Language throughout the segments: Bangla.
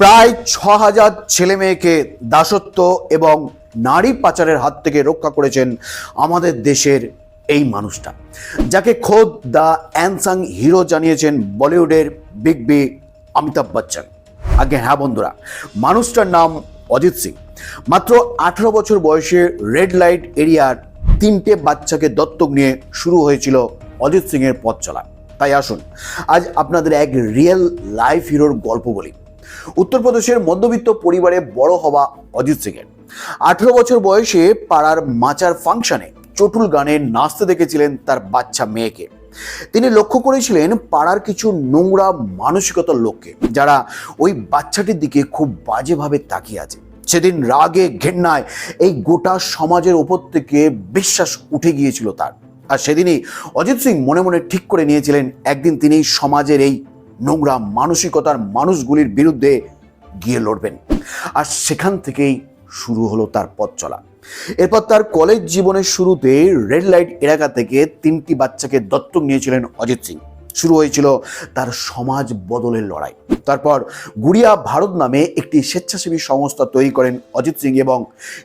প্রায় ছ হাজার ছেলে মেয়েকে দাসত্ব এবং নারী পাচারের হাত থেকে রক্ষা করেছেন আমাদের দেশের এই মানুষটা, যাকে খোদ দ্য অ্যানসাং হিরো জানিয়েছেন বলিউডের বিগ বি অমিতাভ বচ্চন। আগে হ্যাঁ বন্ধুরা, মানুষটার নাম অজিত সিং। মাত্র আঠারো বছর বয়সে রেড লাইট এরিয়ার তিনটে বাচ্চাকে দত্তক নিয়ে শুরু হয়েছিল অজিত সিং এর পথ চলা। তাই আসুন, আজ আপনাদের এক রিয়েল লাইফ হিরোর গল্প বলি। উত্তরপ্রদেশের মধ্যবিত্ত পরিবারে বড় হওয়া অজিত সিংয়ের। আঠেরো বছর বয়সে পাড়ার মাচার ফাংশনে চটুল গানে নাচতে দেখেছিলেন তার বাচ্চা মেয়েকে। তিনি লক্ষ্য করেছিলেন পাড়ার কিছু নোংরা মানসিকতার লোককে, যারা ওই বাচ্চাটির দিকে খুব বাজেভাবে তাকিয়ে আছে। সেদিন রাগে, ঘেন্নায় এই গোটা সমাজের ওপর থেকে বিশ্বাস উঠে গিয়েছিল তার। আর সেদিনই অজিত সিং মনে মনে ঠিক করে নিয়েছিলেন, একদিন তিনি সমাজের এই নোংরা মানসিকতার মানুষগুলির বিরুদ্ধে গিয়ে লড়বেন। আর সেখান থেকেই শুরু হলো তার পথ চলা। এরপর তার কলেজ জীবনের শুরুতে রেড লাইট এলাকা থেকে তিনটি বাচ্চাকে দত্তক নিয়েছিলেন অজিত সিং। শুরু হয়েছিল তার সমাজ বদলের লড়াই। তারপর গুড়িয়া ভারত নামে একটি স্বেচ্ছাসেবী সংস্থা তৈরি করেন অজিত সিং এবং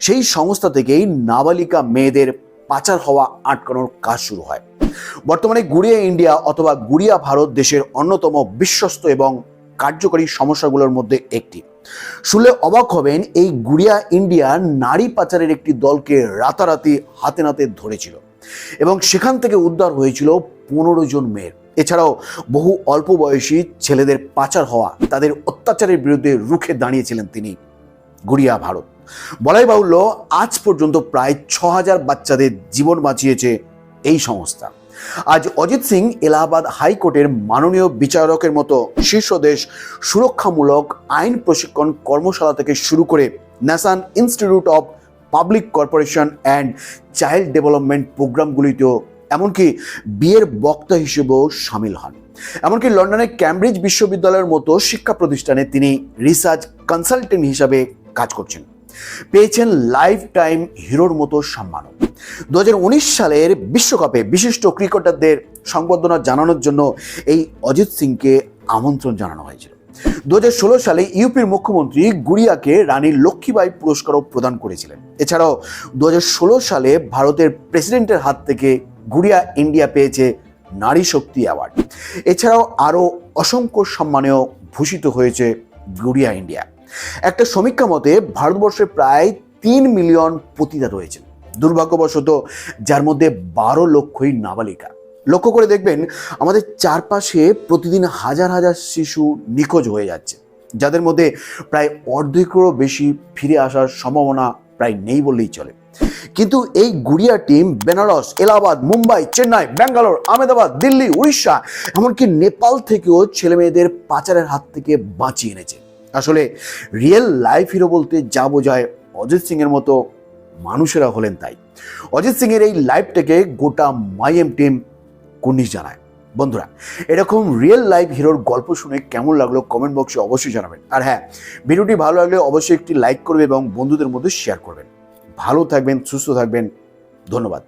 সেই সংস্থা থেকেই নাবালিকা মেয়েদের পাচার হওয়া আটকানোর কাজ শুরু হয়। বর্তমানে গুড়িয়া ইন্ডিয়া অথবা গুড়িয়া ভারত দেশের অন্যতম বিশ্বস্ত এবং কার্যকরী সমস্যাগুলোর মধ্যে একটি। শুনলে অবাক হবেন, এই গুড়িয়া ইন্ডিয়া নারী পাচারের একটি দলকে রাতারাতি হাতে নাতে ধরেছিল এবং সেখান থেকে উদ্ধার হয়েছিল পনেরো জন মেয়ের। এছাড়াও বহু অল্প বয়সী ছেলেদের পাচার হওয়া, তাদের অত্যাচারের বিরুদ্ধে রুখে দাঁড়িয়েছিলেন তিনি গুড়িয়া ভারত। বলাই বাহুল্য, আজ পর্যন্ত প্রায় ছ হাজার বাচ্চাদের জীবন বাঁচিয়েছে এই সংস্থা। আজ অজিত সিং এলাহাবাদ হাইকোর্টের মাননীয় বিচারকের মতো শীর্ষ দেশ সুরক্ষামূলক আইন প্রশিক্ষণ কর্মশালা থেকে শুরু করে national institute of public corporation and child development প্রোগ্রামগুলিতেও এমনকি বিয়ের বক্তা হিসেবেও সামিল হন। এমনকি লন্ডনের ক্যামব্রিজ বিশ্ববিদ্যালয়ের মতো শিক্ষা প্রতিষ্ঠানে তিনি রিসার্চ কনসালটেন্ট হিসাবে কাজ করছেন। পেয়েছেন লাইফ টাইম হিরোর মতো সম্মানও। দু সালের বিশ্বকাপে বিশিষ্ট ক্রিকেটারদের সংবর্ধনা জানানোর জন্য এই অজিত সিংকে আমন্ত্রণ জানানো হয়েছিল। দু হাজার ষোলো সালে ইউপির মুখ্যমন্ত্রী গুড়িয়াকে রানী লক্ষ্মীবাই পুরস্কারও প্রদান করেছিলেন। এছাড়াও দু হাজার ষোলো সালে ভারতের প্রেসিডেন্টের হাত থেকে গুড়িয়া ইন্ডিয়া পেয়েছে নারী শক্তি অ্যাওয়ার্ড। এছাড়াও আরও অসংখ্য সম্মানেও ভূষিত হয়েছে গুড়িয়া ইন্ডিয়া। একটা সমীক্ষা মতে ভারতবর্ষে প্রায় তিন মিলিয়ন পতিতা রয়েছে। দুর্ভাগ্যবশত যার মধ্যে বারো লক্ষই নাবালিকা। লক্ষ্য করে দেখবেন, আমাদের চারপাশে প্রতিদিন হাজার হাজার শিশু নিখোঁজ হয়ে যাচ্ছে, যাদের মধ্যে প্রায় অর্ধেকেরও বেশি ফিরে আসার সম্ভাবনা প্রায় নেই বললেই চলে। কিন্তু এই গুড়িয়া টিম, বেনারস, এলাহাবাদ, মুম্বাই, চেন্নাই, ব্যাঙ্গালোর, আহমেদাবাদ, দিল্লি, উড়িষ্যা, এমনকি নেপাল থেকেও ছেলে মেয়েদের পাচারের হাত থেকে বাঁচিয়ে এনেছে। আসলে রিয়েল লাইফ হিরো বলতে যা বোঝায় অজিত সিং এর মতো মানুষেরা হলেন তাই। অজিত সিং এর এই লাইফটাকে গোটা মাইএম টিম কুর্নিশ জানায়। বন্ধুরা, এরকম রিয়েল লাইফ হিরোর গল্প শুনে কেমন লাগল কমেন্ট বক্সে অবশ্যই জানাবেন। আর হ্যাঁ ভিডিওটি ভালো লাগলে অবশ্যই একটি লাইক করবে এবং বন্ধুদের মধ্যে শেয়ার করবেন। ভালো থাকবেন, সুস্থ থাকবেন, ধন্যবাদ।